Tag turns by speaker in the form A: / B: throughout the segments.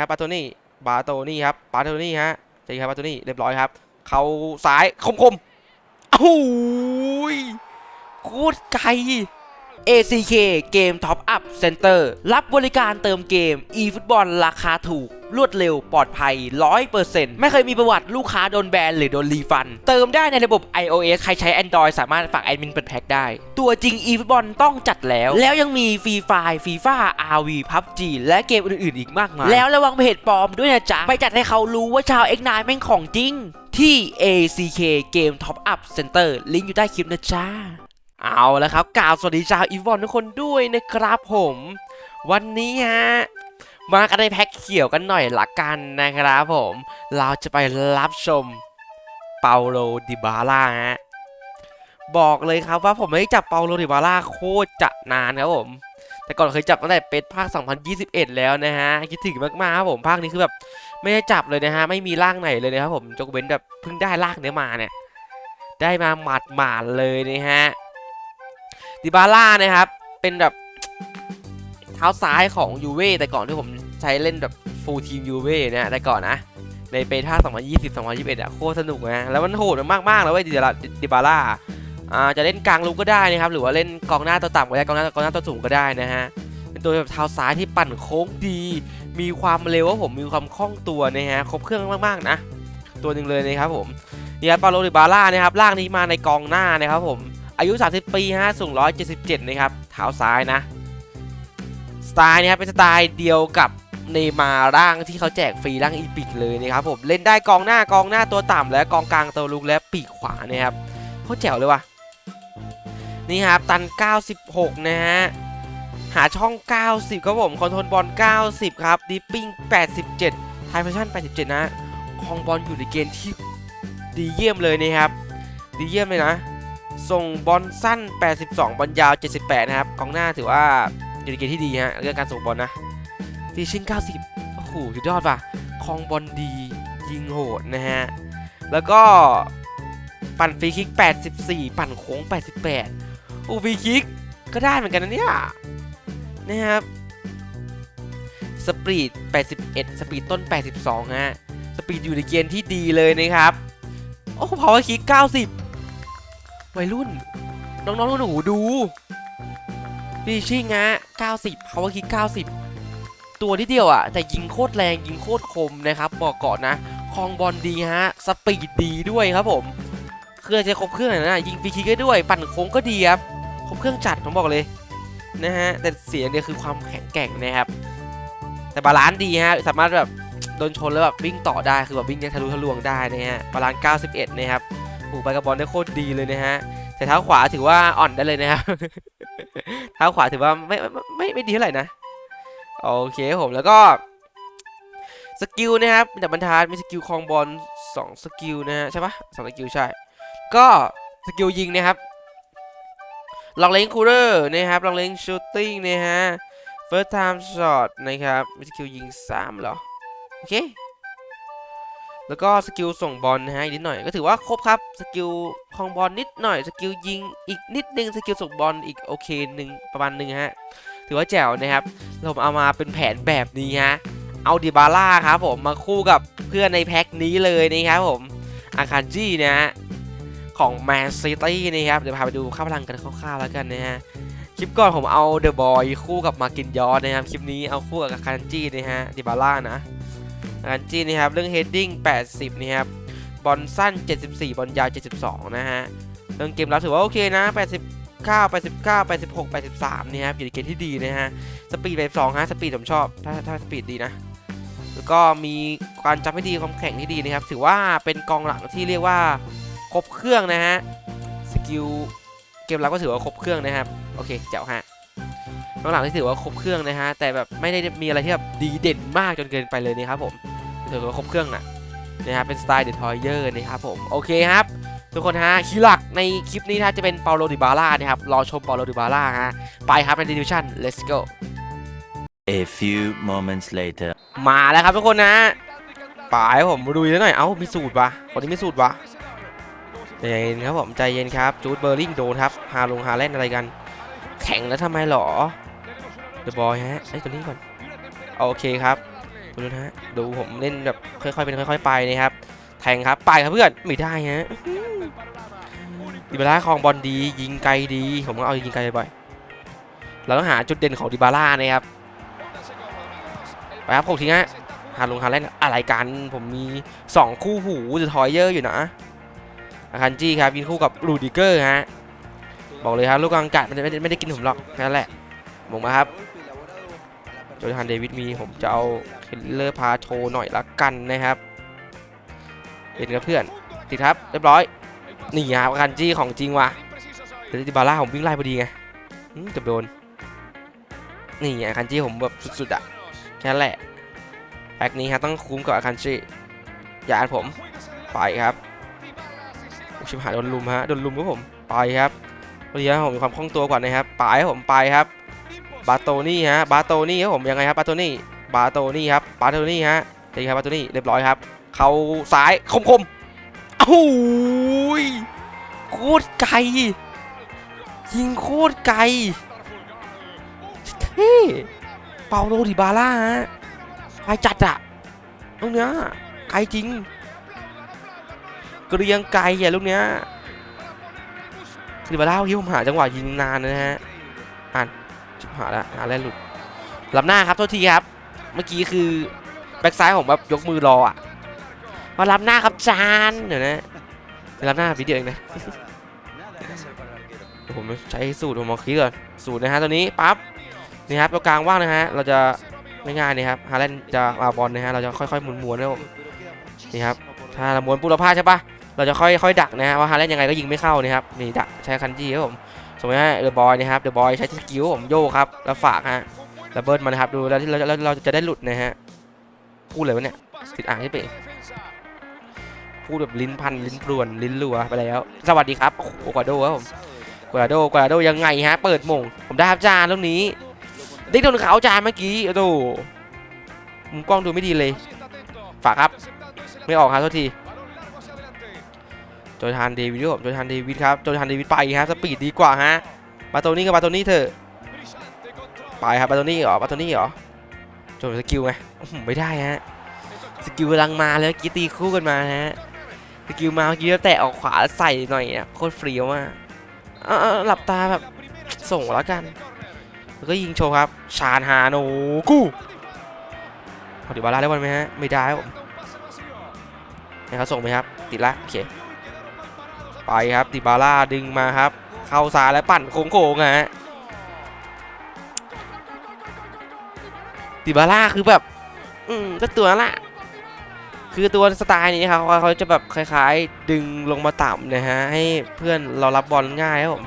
A: ครับบาโตนี่บาโตนี่ครับบาโตนี่ฮะใช่ครับบาโตนี่เรียบร้อยครับ เขาซ้ายคมคมๆโอ้ยโคตรไกล ACK เกม Top Up Center รับบริการเติมเกม eFootball ราคาถูก รวดเร็วปลอดภัย 100%ไม่เคยมีประวัติลูกค้าโดนแบนหรือโดนรีฟัน เติมได้ในระบบ iOS ใครใช้ Android สามารถฝากแอดมินเปิดแพ็กได้ ตัวจริง eFootball ต้องจัดแล้ว แล้วยังมีฟรีไฟฟีฟ่า RV PUBG และเกมอื่นๆ อีกมากมาย แล้วระวังเพจปลอมด้วยนะจ๊ะ ไปจัดให้เขารู้ว่าชาว X9 แม่งของจริง ที่ ACK เกม Top Up Center ลิงก์อยู่ใต้คลิปนะจ๊ะ เอาแล้วครับกล่าวสวัสดีชาวอีวอนทุกคนด้วยนะครับผม วันนี้ฮะมากันในแพ็คเขียวกันหน่อยละกันนะครับผม เราจะไปรับชมเปาโลดิบาร่าฮะบอกเลยครับว่าผมไม่ได้จับเปาโลดิบาร่าโคตรจะนานครับผม แต่ก่อนเคยจับตั้งแต่เป็นภาค 2021 แล้วนะฮะคิดถึงมากๆครับผมภาคนี้คือแบบไม่ได้จับเลยนะฮะไม่มีร่างไหนเลยนะครับผมจกเว้นแบบเพิ่งได้ร่างเนี้ยมาเนี่ยได้มาหมาดหมาดเลยนะฮะ ดิบาร่านะครับ เป็นแบบเท้าซ้ายของยูเว่แต่ก่อนที่ผมใช้เล่นแบบฟูลทีมยูเว่เนี่ยแต่ก่อนนะในเปท่า2020 2021อะโคตรสนุกนะแล้วมันโหดมากๆเลยเว้ยดิบาร่าดิบาร่าอ่าจะเล่นกลางลูกก็ได้นะครับหรือว่าเล่นกองหน้าตัวต่ำก็ได้กองหน้ากองหน้าตัวสูงก็ได้นะฮะเป็นตัวแบบเท้าซ้ายที่ปั่นโค้งดี มีความเร็วว่าผมมีความคล่องตัวนะฮะครบเครื่องมากๆนะตัวหนึ่งเลยนะครับผมนี่ครับปาโลดิบาร่านะครับร่างนี้มาในกองหน้านะครับผม อายุ 30 ปีฮะสูง 177 นะครับ เท้าซ้ายนะ สไตล์นะครับเป็นสไตล์เดียวกับเนมาร่างที่เขาแจกฟรีร่างอีพิกเลยนะครับผม เล่นได้กองหน้ากองหน้าตัวต่ำและกองกลางตัวลุกและปีกขวานะครับโคตรแจ๋วเลยว่ะ นี่ครับตัน 96 นะฮะ หาช่อง 90 ครับผม คอนโทรลบอล 90 ครับดิปปิ้ง 87 ไทเพชั่น 87 นะคองบอลอยู่ในเกณฑ์ที่ดีเยี่ยมเลยนะครับ ดีเยี่ยมเลยนะ ส่งบอลสั้น 82 บอลยาว 78 นะครับกองหน้าถือว่าอยู่ในเกณฑ์ที่ดีฮะเรื่องการส่งบอลนะฟีชิ่ง 90 โอ้โหสุดยอดว่ะคลองบอลดียิงโหดนะฮะ แล้วก็ปั่นฟรีคิก 84 ปั่นโค้ง 88 โอ้ฟรีคิกก็ได้เหมือนกันนะเนี่ยนะครับสปีด 81 สปีดต้น 82 ฮะ สปีดอยู่ในเกณฑ์ที่ดีเลยนะครับ โอ้พาวเวอร์คิก 90 วัยรุ่น น้องๆหนูๆดูฟีชิ่งฮะ90 power kick 90 ตัวที่เดียวอะแต่ยิงโคตรแรงยิงโคตรคมนะครับบอกก่อนนะคลองบอลดีฮะ สปีดดีด้วยครับผม เครื่องจะครบเครื่องนะยิงฟรีคิกด้วย ปั่นโค้งก็ดีครับ ครบเครื่องจัดผมบอกเลยนะฮะ แต่เสียงเดียวคือความแข็งแกร่งนะครับ แต่บาลานซ์ดีฮะ สามารถแบบโดนชนแล้วแบบวิ่งต่อได้ คือแบบวิ่งได้ทะลุทะลวงได้นะฮะ บาลานซ์91 นะครับ โอ้ไปกับบอลได้โคตรดีเลยนะฮะแต่เท้าขวาถือว่าอ่อนได้เลยนะครับ เท้าขวาถือว่าไม่ไม่ไม่ไม่ดีเท่าไหร่นะ โอเคผมแล้วก็สกิลนะครับมีแต่บรรทัดมีสกิลคลองบอลสองสกิลนะฮะใช่ปะสองสกิลใช่ ก็สกิลยิงนะครับลองเลงคูเรอร์นะครับลองเลงชูตติ้งนะฮะ first time shot นะครับมีสกิลยิง3เหรอ โอเค แล้วก็สกิลส่งบอลนะฮะนิดหน่อยก็ถือว่าครบครับสกิลคลองบอลนิดหน่อยสกิลยิงอีกนิดนึงสกิลส่งบอลอีกโอเคหนึ่งประมาณหนึ่งฮะถือว่าแจ๋วนะครับแล้วผมเอามาเป็นแผนแบบนี้ฮะเอาดิบาร่าครับผมมาคู่กับเพื่อนในแพ็คนี้เลยนะครับผมอาคารจี้นะฮะของแมนซิตี้นะครับเดี๋ยวพาไปดูค่าพลังกันคร่าวๆแล้วกันนะฮะคลิปก่อนผมเอาเดอะบอยคู่กับมากินยอร์นะครับคลิปนี้เอาคู่กับอาคารจี้นะฮะดิบาร่านะ อันจีนะครับเรื่อง heading 80นะครับบอลสั้น 74 บอลยาว 72 นะฮะเรื่องเกมรับถือว่าโอเคนะ89 89 86 83นี่ครับอยู่ในเกณฑ์ที่ดีนะฮะ สปีด82ฮะ สปีดผมชอบ ถ้าถ้าสปีดดีนะ แล้วก็มีการจำให้ดีความแข็งที่ดีนะครับ ถือว่าเป็นกองหลังที่เรียกว่าครบเครื่องนะฮะ สกิลเกมรับก็ถือว่าครบเครื่องนะครับ โอเคเจ๋วฮะกองหลังที่ถือว่าครบเครื่องนะฮะ แต่แบบไม่ได้มีอะไรที่แบบดีเด่นมากจนเกินไปเลยนะครับผม ถือว่าครบเครื่องนะนะครับเป็นสไตล์เดอะทอยเยอร์นะครับผมโอเคครับทุกคนฮะคีย์หลักในคลิปนี้ถ้าจะเป็นเปาโลดิบาร่านะครับรอชมเปาโลดิบาร่าฮะไปครับในดิวิชั่น let's go
B: A few moments later.
A: มาแล้วครับทุกคนนะไปให้ผมดูหน่อยเอ้ามีสูตรวะคนนี้มีสูตรวะใจเย็นครับผมใจเย็นครับจูดเบอร์ลิงโดนครับฮาลงฮาแลนด์อะไรกัน แข่งแล้วทำไมหรอเดอะบอยฮะไอ้ยตัวนี้ก่อนโอเคครับ ดูนะฮะดูผมเล่นแบบค่อยๆเป็นค่อย ๆ ไปนะครับ แทงครับไปครับเพื่อนไม่ได้ฮะดิบาร่าคลองบอลดี ยิงไกลดี ผมก็เอายิงไกลบ่อยเราต้องหาจุดเด่นของดิบาร่านะครับไปครับผมทิ้งฮะฮาลงฮาแลนด์อะไรกันผมมี 2 คู่หูจะทอยเยอร์อยู่นะอาคันจี้ครับยิงคู่กับลูดิเกอร์ฮะบอกเลยครับลูกกลางกัดมันไม่ได้ไม่ได้กินผมหรอกแค่นั้นแหละมงมาครับ โจฮันเดวิดมีผมจะเอาเคลเลอร์พาโชหน่อยละกันนะครับ เป็นกับเพื่อน ติดครับ เรียบร้อย นี่ครันจี้ของจริงว่ะเดลิบาร่าผมวิ่งไล่พอดีไงอืมจะโดน นี่ไงคันจี้ผมแบบสุดๆอะแค่แหละแพ็กนี้ครับต้องคุ้มกับคันจี้อย่าดผมไปครับชิบหายโดนลุมฮะโดนลุมครับผมไปครับวันนี้ผมมีความคล่องตัวกว่านะครับไปผมไปครับ บาโตนี่ฮะบาโตนี่ครับผมยังไงครับบาโตนี่บาโตนี่ครับบาโตนี่ฮะดีครับบาโตนี่เรียบร้อยครับ เขาซ้ายคมคมๆอ้าวหูยโคตรไกลยิงโคตรไกลเท่เปาโลดิบาร่าฮะไกลจัดอะลูกเนี้ยไกลจริง เกรียงไกลอะลูกเนี้ยดิบาร่าเมื่อกี้ผมหาจังหวะยิงนานนะฮะ ชิบหายละหาอะไรหลุดลำหน้าครับโทษทีครับ เมื่อกี้คือแบ็กซ้ายผมแบบยกมือรออะมารับหน้าครับจานเดี๋ยวนะไปรับหน้าวิดีโอเองนะเดี๋ยผมใช้สูตรผมมองคลิกก่อนสูตรนะฮะตัวนี้ปั๊บนี่ครับตัวกลางว่างนะฮะเราจะไม่ง่ายๆนี่ครับฮาแลนจะมาบอลนะฮะเราจะค่อยๆหมุนๆนะผมนี่ครับถ้าเราม้วนปุ๊บเราพลาดใช่ปะเราจะค่อยๆดักนะฮะว่าฮาแลนยังไงก็ยิงไม่เข้านะครับนี่ดักใช้คันจี้ครับผม มมติว่าเดอะบอยนะครับเดอะบอยใช้สกิลผมโยกครับแล้วฝากฮะแล้วเบิร์ดมานะครับดูแล้วที่เราเราจะได้หลุดนะฮะพูดเลยวะเนี่ยติดอ่างที่เป๋พูดแบบลิ้นพันลิ้นปรวนลิ้นรัวไปแล้ว สวัสดีครับโอกวาโดครับผมกวาโดกวาโดยังไงฮะเปิดมงผมได้ครับจานตรงนี้ได้โดนเขาจานเมื่อกี้โอ้โหมุมกล้องดูไม่ดีเลย ฝากครับ ไม่ออกครับโทษที โจทานเดวิดครับโจทานเดวิดครับโจทานเดวิดไปฮะสปีดดีกว่าฮะบาโตนี่กับบาโตนี่เถอะไปครับบาโตนี่เหรอบาโตนี่เหรอโจสกิลไงอื้อหือไม่ได้ฮะสกิลกำลังมาเลยเมื่อกี้ตีคู่กันมาฮะสกิลมาเมื่อกี้แล้วแตะออกขวาใส่หน่อยอะโคตรเฟรียวมากอ้าหลับตาแบบส่งแล้วกันแล้วก็ยิงโชว์ครับ ชาญฮาโนกูเอดิบาร่าได้บอลไหมฮะ ไม่ได้ครับผมให้เขาส่งไหมครับ ติดละโอเค ไปครับดิบาร่าดึงมาครับ เข้าซ้ายแล้วปั่นโค้งๆฮะดิบาร่าคือแบบ อืมก็ตัวละคือตัวสไตล์นี้ครับเขาเขาจะแบบคล้ายๆ ดึงลงมาต่ำนะฮะให้เพื่อนเรารับบอลง่ายครับผม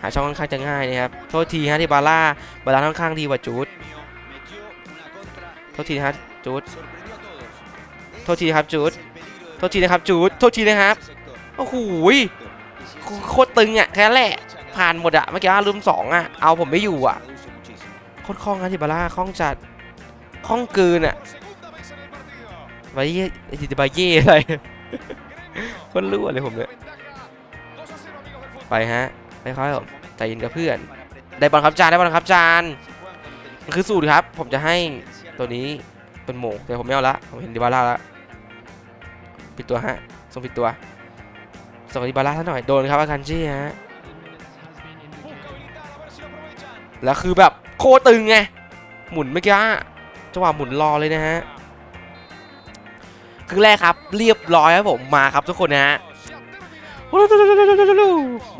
A: หาช่องค่อนข้างจะง่ายนะครับโทษทีฮะดิบาร่าบาร่าค่อนข้างดีกว่าจูดโทษทีนะฮะจูดโทษทีนะครับจูดโทษทีนะครับจูดโทษทีนะครับ โอ้โหยโคตรตึงอะแค่นั้นแหละ ผ่านหมดอะเมื่อกี้ลืมสองอะ เอาผมไม่อยู่อะโคตรคล่องนะทิบาร่าคล่องจัดคล่องเกินอะบาเย่ทิบาเย่อะไรโคนรู้เลยผมเนี่ยไปฮะไปค่อยๆผมใจเย็นกับเพื่อน ได้บอลครับจานได้บอลครับจานมันคือสูตรครับ ผมจะให้ตัวนี้เป็นโหมงแต่ผมไม่เอาละผมเห็นดิบาร่าละปิดตัวฮะส่งปิดตัว สวัสดีบาร่าท่านหน่อยโดนครับอาคันจี้ฮะแล้วคือแบบโคตึงไงหมุนเมื่อกี้จังหวะหมุนรอเลยนะฮะครึ่งแรกครับเรียบร้อยครับผมมาครับทุกคนนะฮะ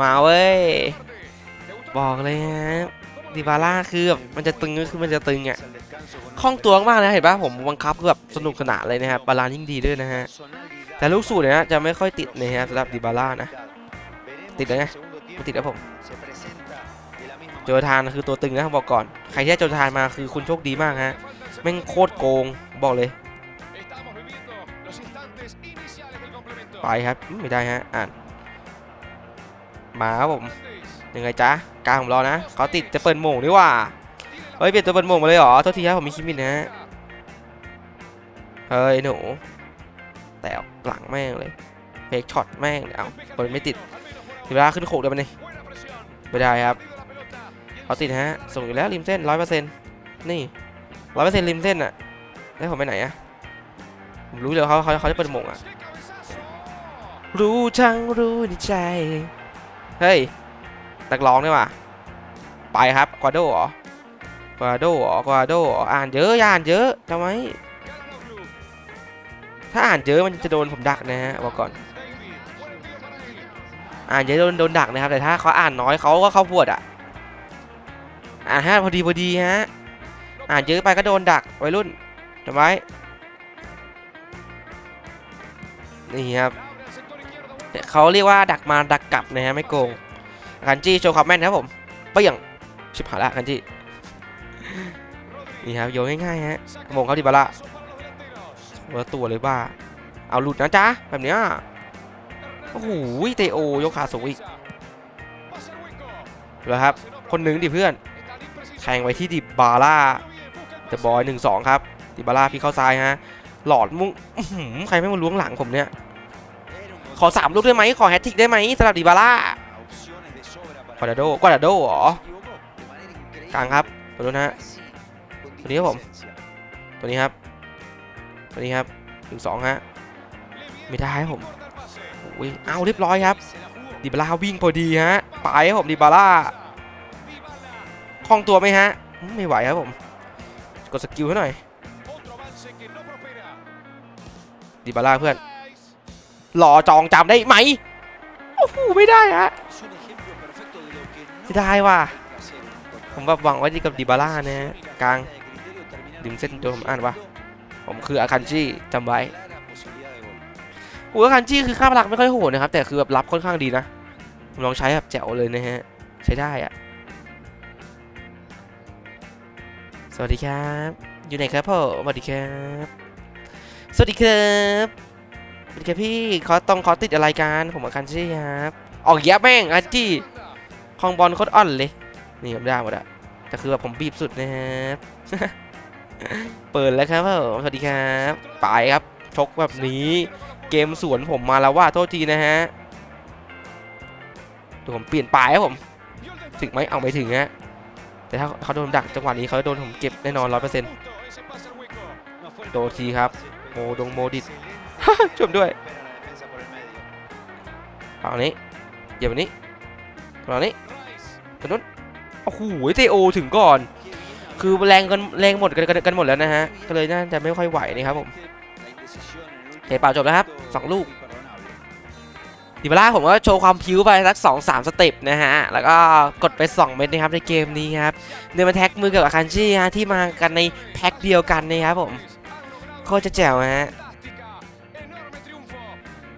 A: มาเว้ยบอกเลยฮะดิบาร่าคือแบบมันจะตึงก็คือมันจะตึงอะคล่องตัวมากนะเห็นปะผมบังคับคือแบบสนุกสนานเลยนะครับบาลานยิ่งดีด้วยนะฮะ แต่ลูกสูตรเนี่ยนะจะไม่ค่อยติดนะครับสำหรับดิบาร่านะ ติดเลยไงไม่ติดแล้วผมโจทานคือตัวตึงนะบอกก่อน ใครที่ได้โจทานมาคือคุณโชคดีมากฮะแม่งโคตรโกงบอกเลย ไปครับอืมไม่ได้ฮะอ่านมาครับผมยังไงจ๊ะกลางผมรอนะเขาติดจะเปิดโหม่งดีกว่าเฮ้ยเปลี่ยนตัวเปิดโหม่งมาเลยเหรอโทษทีครับผมมีคิมินนะฮะเฮ้ยหนู แต่หลังแม่งเลยเฟกช็อตแม่งเอาคนไม่ติดถึงเวลาขึ้นโขกได้ไหมนี่ไม่ได้ครับเขาติดฮะส่งอยู่แล้วริมเส้นร้อยเปอร์เซ็นต์นี่ร้อยเปอร์เซ็นต์ริมเส้นอะแล้วผมไปไหนอะผมรู้เลยเขาเขาเขาจะเปิดหมงอะรู้ทั้งรู้ในใจเฮ้ยนักร้องนี่ว่ะไปครับกวาโดเหรอกวาโดเหรอกวาโดอ่านเยอะย่าอ่านเยอะทำไม ถ้าอ่านเยอะมันจะโดนผมดักนะฮะบอกก่อน อ่านเยอะโดนโดนดักนะครับ แต่ถ้าเขาอ่านน้อยเขาก็เข้าพวดอะ อ่านให้พอดีพอดีฮะ อ่านเยอะไปก็โดนดักวัยรุ่นจำไว้ นี่ครับเขาเรียกว่าดักมาดักกลับนะฮะไม่โกงคันจี้โชว์ความแม่นครับผมเปี้ยงชิบหายละคันจี้นี่ครับโยนง่ายๆฮะมงเขาดิบาระ คนละตัวเลยบ้า เอาหลุดนะจ๊ะ แบบเนี้ย โอ้โหเตโอยกขาสูงอีกเหรอครับ คนหนึ่งดิเพื่อน แทงไว้ที่ดิบาร่าเดอะบอยหนึ่งสองครับ ดิบาร่าพี่เข้าซ้ายฮะ หลอดมุ้งใครไม่มาล้วงหลังผมเนี่ย ขอสามลูกได้ไหม ขอแฮตทิกได้ไหมสำหรับดิบาร่ากวาดาโดกวาดาโดเหรอกลางครับตัวนู้นฮะตัวนี้ครับผม ตัวนี้ครับ วนี้ครับหนึ่งสองฮะไม่ได้ครับผมโอ้ยเอาเรียบร้อยครับดิบาร่าวิ่งพอดีฮะไปครับผมดิบาร่าคล่องตัวไหมฮะไม่ไหวครับผมกดสกิลให้หน่อยดิบาร่าเพื่อนหล่อจองจำได้ไหมโอ้โหไม่ได้ฮะไม่ได้ว่ะผมแบบหวังไว้ที่กับดิบาร่านะฮะกลางดึงเส้นโดนผมอ่านว่า ผมคืออาคันจิจำไว้โอ้อาคันจิคือค่าพลังไม่ค่อยโหดนะครับ แต่คือแบบรับค่อนข้างดีนะผมลองใช้แบบแจ๋วเลยนะฮะ ใช้ได้อะสวัสดีครับ อยู่ไหนครับผมสวัสดีครับ สวัสดีครับสวัสดีครับพี่เขาต้องขาติดอะไรกันผมอาคันจิครับออกแยะแม่งอาคันจิคลองบอลโคตรอ่อนเลยนี่ผมได้หมดอะแต่คือแบบผมบีบสุดนะครับ เปิดแล้วครับผมสวัสดีครับไปครับ ชกแบบนี้ เกมสวนผมมาแล้วว่าโทษทีนะฮะเดี๋ยวผมเปลี่ยนปลายครับผม ถึงไหมเอาไม่ถึงฮะ แต่ถ้าเขาโดนดักจังหวะนี้เขาโดนผมเก็บแน่นอนร้อยเปอร์เซ็นต์โดทีครับโมดงโมดิดชมด้วยฝั่งนี้เหยียบอันนี้ฝั่งนี้ฝั่งนู้นโอ้โหเตโอถึงก่อน คือแรงกันแรงหมดกันกันหมดแล้วนะฮะ ก็เลยน่าจะไม่ค่อยไหวนะครับผมเทเปล่าจบแล้วครับสองลูกดิบาร่าผมก็โชว์ความพิ้วไปสัก2 3สสเต็ปนะฮะ แล้วก็กดไป 2 เม็ดนะครับในเกมนี้ครับ เดินมาแท็กมือกับอาคันชิฮะที่มากันในแพ็คเดียวกันนะครับผมโคตรจะแจ๋วฮะ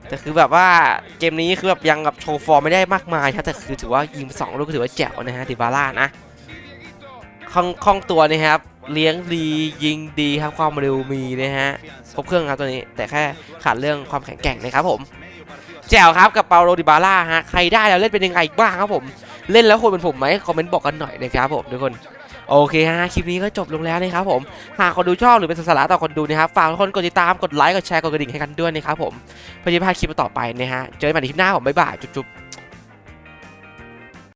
A: แต่คือแบบว่าเกมนี้คือแบบยังแบบโชว์ฟอร์มไม่ได้มากมายครับแต่คือถือว่ายิงสองลูกก็ถือว่าแจ๋วนะฮะดิบาร่านะ คล่องคล่องตัวนะครับ เลี้ยงดียิงดีครับ ความเร็วมีนะฮะครบเครื่องครับตัวนี้ แต่แค่ขาดเรื่องความแข็งแกร่งนะครับผมแจ๋วครับกับเปาโลดิบาร่าฮะใครได้แล้วเล่นเป็นยังไงบ้างครับผม เล่นแล้วคนเป็นผมไหมคอมเมนต์บอกกันหน่อยนะครับผมทุกคนโอเคฮะคลิปนี้ก็จบลงแล้วนะครับผม หากคนดูชอบหรือเป็นสาระต่อคนดูนะครับฝากทุกคนกดติดตามกดไลค์กดแชร์กดกระดิ่งให้กันด้วยนะครับผมเพื่อจะพลาดคลิปต่อไปนะฮะเจอกันใหม่ในคลิปหน้าผมบ๊ายบายจุ๊บ